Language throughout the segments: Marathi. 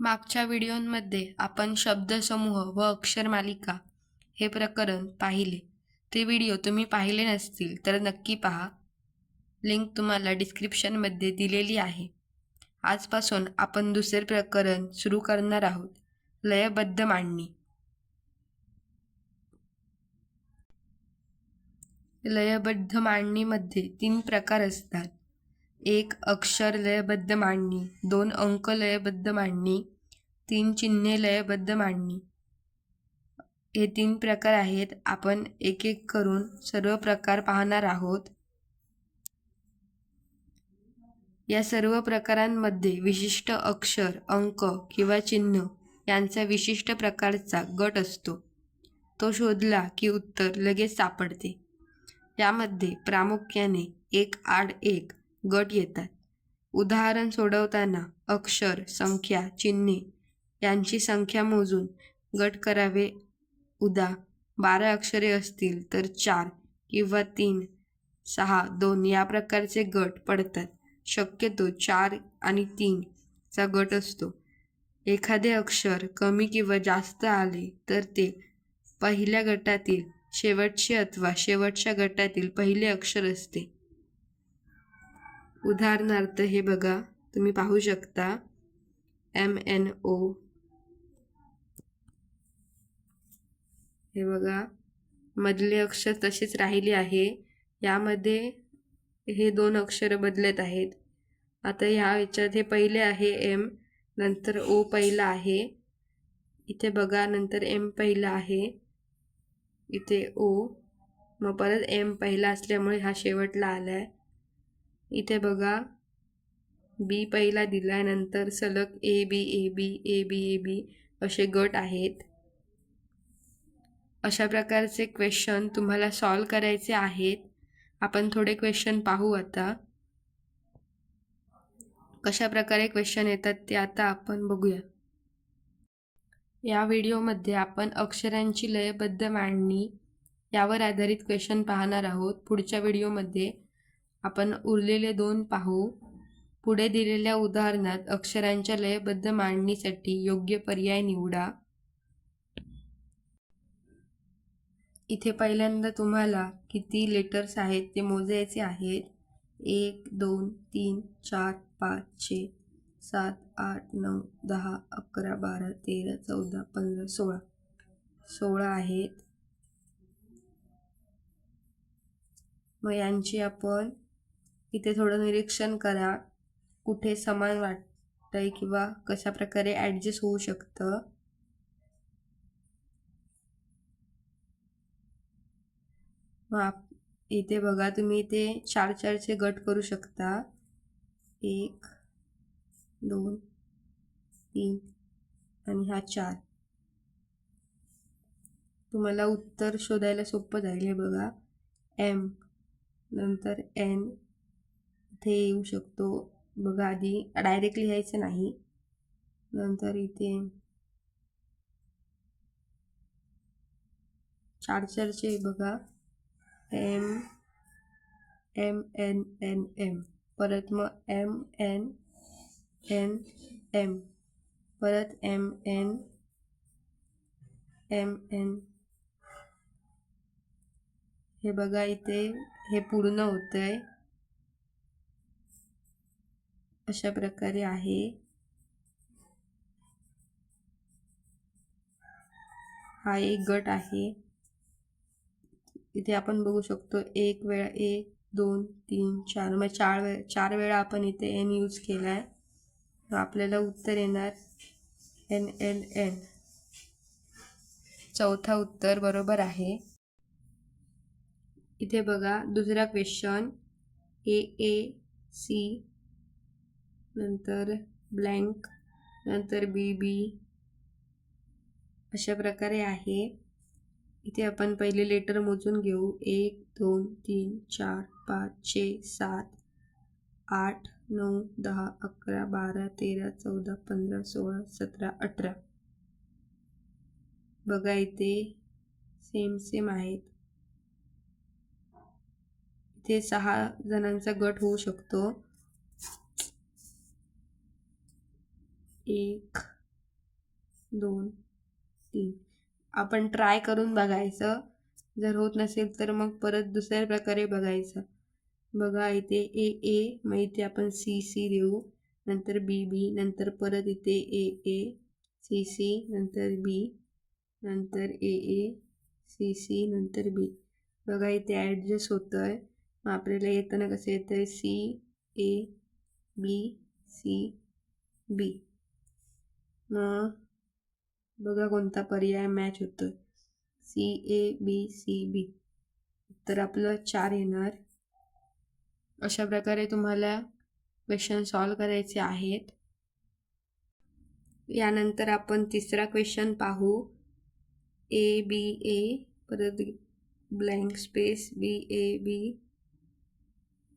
मागच्या व्हिडिओमध्ये आपण शब्दसमूह व अक्षरमालिका हे प्रकरण पाहिले. ते व्हिडिओ तुम्ही पाहिले नसतील तर नक्की पहा. लिंक तुम्हाला डिस्क्रिप्शनमध्ये दिलेली आहे. आजपासून आपण दुसरे प्रकरण सुरू करणार आहोत. लयबद्ध मांडणी. लयबद्ध मांडणीमध्ये तीन प्रकार असतात. एक अक्षर लयबद्ध मांडणी दोन अंक लयबद्ध मांडणी तीन चिन्हे लयबद्ध मांडणी. हे तीन प्रकार आहेत. आपण एक एक करून सर्व प्रकार पाहणार आहोत. या सर्व प्रकारांमध्ये विशिष्ट अक्षर अंक किंवा चिन्ह यांचा विशिष्ट प्रकारचा गट असतो. तो शोधला की उत्तर लगेच सापडते. यामध्ये प्रामुख्याने एक आड एक गट येतात. उदाहरण सोडवताना अक्षर संख्या चिन्हे यांची संख्या मोजून गट करावे. उदा बारा अक्षरे असतील तर चार किंवा तीन सहा दोन या प्रकारचे गट पडतात. शक्यतो चार आणि तीनचा गट असतो. एखादे अक्षर कमी किंवा जास्त आले तर ते पहिल्या गटातील शेवटचे अथवा शेवटच्या गटातील पहिले अक्षर असते. उदाहरणार्थ हे बघा तुम्ही पाहू शकता. एम एन ओ हे बघा मधले अक्षर तसेच राहिले आहे. यामध्ये हे दोन अक्षर बदलत आहेत. आता ह्या याच्यात हे पहिले आहे एम नंतर ओ पहिला आहे. इथे बघा नंतर एम पहिला आहे. इथे ओ मग परत एम पहिला असल्यामुळे हा शेवटला आला आहे इथे बघा. बी पहिला दिल्यानंतर सलग A B A B A B A B असे गट आहेत. अशा प्रकारचे क्वेश्चन तुम्हाला सॉल्व करायचे आहेत. आपण थोडे क्वेश्चन पाहू आता. कशा प्रकारे क्वेश्चन येतात ते आता आपण बघूया. या व्हिडिओमध्ये आपण अक्षरांची लयबद्ध मांडणी यावर आधारित क्वेश्चन पाहणार आहोत. पुढच्या व्हिडिओमध्ये आपण उरलेले दोन पाहू. पुढे दिलेल्या उदाहरणात अक्षरांच्या लयबद्ध मांडणीसाठी योग्य पर्याय निवडा. इथे पहिल्यांदा तुम्हाला किती लेटर्स आहेत ते मोजायचे आहेत. एक दोन तीन चार पाच छे सात आठ नऊ दहा अकरा बारा तेरा चौदा पंधरा सोळा. सोळा आहेत. मग यांची आपण इथे थोडं निरीक्षण करा. कुठे समान वाटतंय किंवा कशा प्रकारे ॲडजस्ट होऊ शकतं. मग आप इथे बघा तुम्ही इथे चार चारचे गट करू शकता. एक दोन तीन आणि हा चार. तुम्हाला उत्तर शोधायला सोपं जाईल. हे बघा. एम नंतर एन इथे येऊ शकतो. बघा आधी डायरेक्ट लिहायचं नाही. नंतर इथे चार्जरचे बघा. M M N N M परत मग एम एन एन एम परत एम एन एम एन हे बघा इथे हे पूर्ण होतं आहे अशा प्रकारे आहे. हा एक गट आहे. इथे आपण बघू शकतो एक वेळा एक दोन तीन चार. मग चार वे चार वेळा आपण इथे एन यूज केला आहे आपल्याला उत्तर येणार एन एल एन चौथा उत्तर बरोबर आहे. इथे बघा दुसरा क्वेश्चन ए ए सी नंतर ब्लँक नंतर बी बी अशा प्रकारे आहे. इथे आपण पहिले लेटर मोजून घेऊ. एक दोन तीन चार पाच छे सात आठ नऊ दहा अकरा बारा तेरा चौदा पंधरा सोळा सतरा अठरा. बघा इथे सेम सेम आहेत. इथे सहा जणांचा गट होऊ शकतो. एक दोन तीन. आपण ट्राय करून बघायचं. जर होत नसेल तर मग परत दुसऱ्या प्रकारे बघायचं. बघा इथे ए ए मग इथे आपण सी सी देऊ. नंतर बी बी नंतर परत इथे ए ए सी सी नंतर बी नंतर ए ए सी सी नंतर बी. बघा इथे ॲडजस्ट होतं आहे मग आपल्याला येताना कसं येतं आहे C A B C B. मग बघा कोणता पर्याय मॅच होतो C A B C B तर आपलं चार येणार अशा प्रकारे तुम्हाला क्वेश्चन सॉल्व करायचे आहेत यानंतर आपण तिसरा क्वेश्चन पाहू ए बी ए परत blank space B A B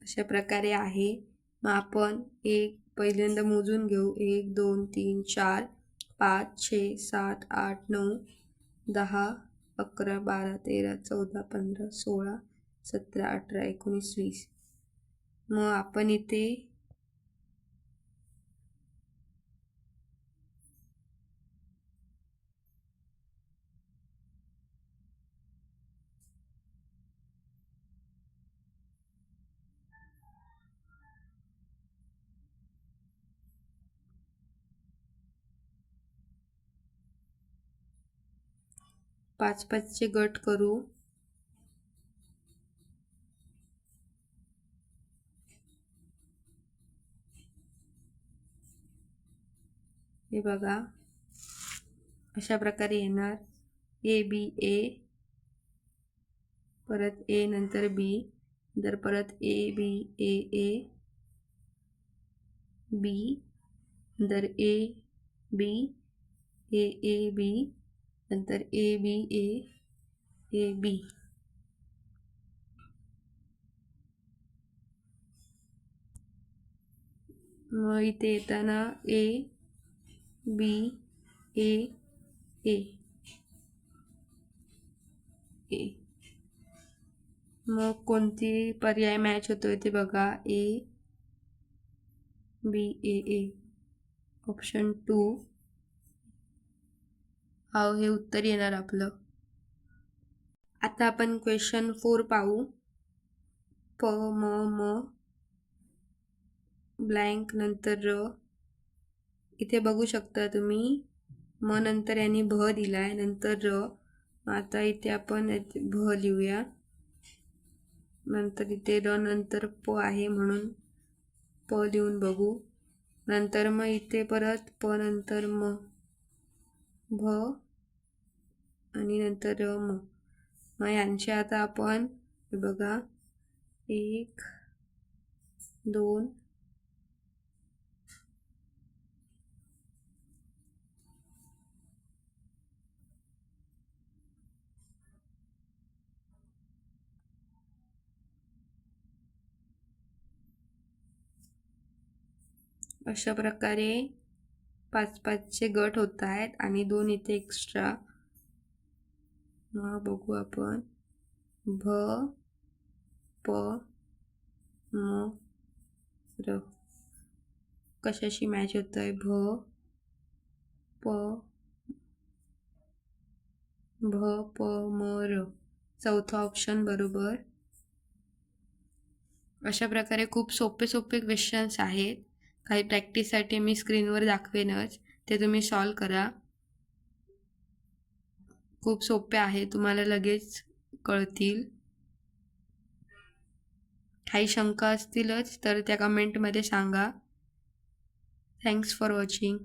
अशा प्रकारे आहे मग आपण एक पहिल्यांदा मोजून घेऊ एक दोन तीन चार पाच छे सात आठ नऊ दहा अकरा बारा तेरा चौदा पंधरा सोळा सतरा अठरा एकोणीस वीस. मग आपण इथे पाच पाचचे गट करू. हे बघा. अशा प्रकारे येणार. ए बी ए परत ए नंतर बी नंतर परत A B A A B नंतर A B A A B नंतर A B A A B मग इथे येताना ए बी ए ए ए मग कोणती पर्याय मॅच होतोय ते बघा. A B A A option to अहो हे उत्तर येणार आपलं. आता आपण क्वेश्चन फोर पाहू. प म म. ब्लँक नंतर र. इथे बघू शकता तुम्ही. म नंतर यांनी भ दिला आहे नंतर र. आता इथे आपण भ लिहूया. नंतर इथे र नंतर प आहे म्हणून प लिहून बघू. नंतर मग इथे परत प नंतर म. भ आणि नंतर र म. मग यांचे आता आपण हे बघा एक दोन अशा प्रकारे पाच पाचचे गट होत आहेत आणि दोन इथे एक्स्ट्रा मग बघू आपण. भ प म र. कशाशी मॅच होत आहे भ प भ प म र. चौथा ऑप्शन बरोबर. अशा प्रकारे खूप सोपे सोपे क्वेश्चन्स आहेत. काही प्रॅक्टिससाठी मी स्क्रीनवर दाखवेनच. ते तुम्ही सॉल्व करा. खूप सोपे आहे तुम्हाला लगेच कळतील. काही शंका असतीलच तर त्या कमेंटमध्ये सांगा. Thanks for watching